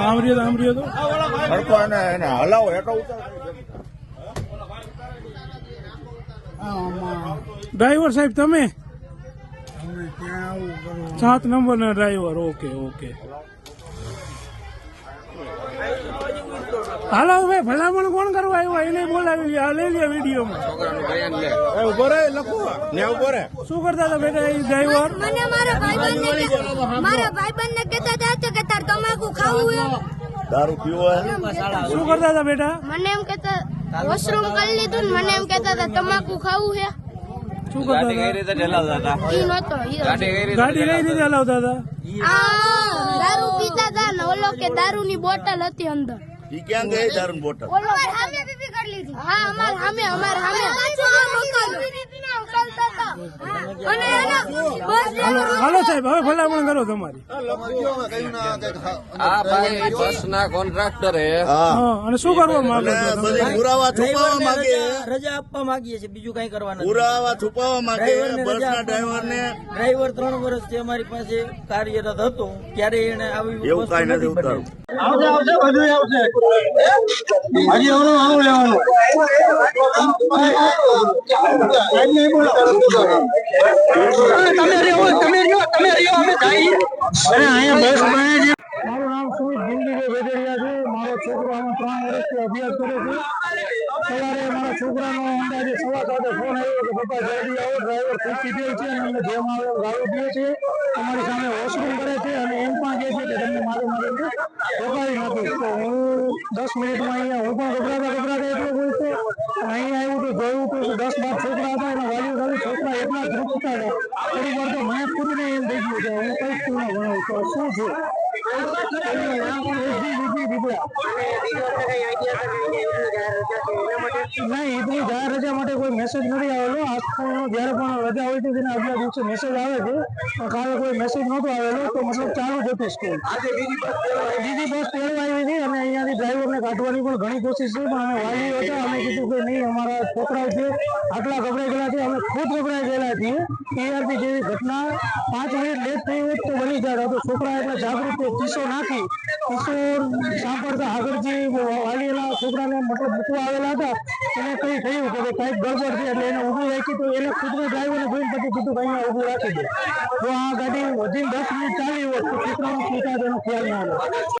આમ રહ્યો તો હરકો એને એને હલાવો હેઠો ડ્રાઈવર સાહેબ તમે સાત નંબર ના ડ્રાઈવર ઓકે ઓકે. હાલો ભાઈ ભલામણ કોણ કરવા આવ્યો? એને બોલાવી લે આ લઈ લે વિડીયોમાં. ઊભો રે લખો. ને ઊભો રે શું કરતા હતા બેટા એ ડ્રાઈવર? મને મારા ભાઈબંધને મારા ભાઈબંધને કહેતા હતા કે કે તાર તમાકુ ખાવું હે દારૂ પીવો હે? શું કરતા હતા બેટા? મને એમ કહેતા વોશરૂમ કરી લીધું ને મને એમ કહેતા હતા તમાકુ ખાવું હે? શું કરતા હતા? ઈ નતો ગાડી કઈ રીતે ચલાવતા હતા? દારૂ પીતા હતા ને ઓલો કે દારૂની બોટલ હતી અંદર. ઈ ક્યાં ગઈ? દારૂ બોટલ ઓલો સામે પીપી કરી લીધી હા અમાર સામે અમાર સામે અને એના બસ હાલો હાલો સાહેબ હવે ભલામણ કરો તમારી. આ ભાઈ બસ ના કોન્ટ્રાક્ટર હે. હા. હા. અને શું કરવા માંગો? બધી પુરાવા છુપાવવા માંગે. રજા- આપવા માંગીએ છીએ બીજું કઈ કરવા નથી. પુરાવા છુપાવવા માંગે. ડ્રાઈવરને બસ ના ડ્રાઈવર ને ડ્રાઈવર ત્રણ વર્ષથી અમારી પાસે કાર્યરત હતો. ત્યારે એને આવી એવું કાંઈ નથી બનેલી. અહીંયા બસ નામ સુમિત ભીમજીભાઈ વેદડિયા છે મારો છોકરો આમાં ત્રણ વર્ષથી અભ્યાસ કરે છે. સવારે મારા છોકરાનો અંદાજે સવા સાતે ફોન આવ્યો કે પપ્પા જલ્દી આવો ડ્રાઈવર થૂકી દે છે અને અમને જેમ આવે છે. અમારી સામે વોશરૂમ કરે છે અને એમ પણ કહે છે કે તમને મારે મારે રોકાવી નાખીશ તો હું દસ મિનિટમાં અહીંયા હું પણ ગભરાતા ગભરાતા એટલો બોલતો અહીંયા આવ્યું તો જોયું તો દસ બાર છોકરા હતા, એના છોકરા એટલા ધ્રુપતા હતા થોડી વાર તો મને ખુદને એમ થઈ ગયું કે હું કઈ સ્કૂલમાં ભણાવું શું છે? રજા માટે કોઈ મેસેજ નથી આવેલો. આજકાલનો જ્યારે પણ રજા હોય છે તેના આગલા દિવસે મેસેજ આવે છે. પણ કાલે કોઈ મેસેજ નહોતો આવેલો, તો મતલબ ચાલુ જ હતી સ્કૂલ બીજી બસ તેડવા આવી હતી અને અહીંયાથી ડ્રાઈવરને કાઢવાની પણ ઘણી કોશિશ છે, પણ અમે વાલી હતા. અમે કીધું કે નહીં, અમારા છોકરાઓ છે, આટલા ગભરાઈ ગયેલા છે, અમે ખુદ ગભરાઈ ગયેલા છીએ. ટીઆરપી જેવી ઘટના પાંચ મિનિટ લેટ થઈ હોત તો બની જાય તો છોકરા એટલે જાગૃત. કિસ્સો નાખી. કિસ્સો સાંભળતા જે વાલીના છોકરાને મતલબ મૂકવા આવેલા હતા. એને કઈ થયું કે કંઈક ગડબડ છે એટલે એને ઊભું રાખી તો એને ખુદને ડ્રાઈવરને જોઈને પછી કીધું કે અહીંયા ઊભું રાખી દે. તો આ ગાડી વધીને દસ મિનિટ ચાલી હોત તો છોકરાનો પીતા તેનો ખ્યાલ ના આવે.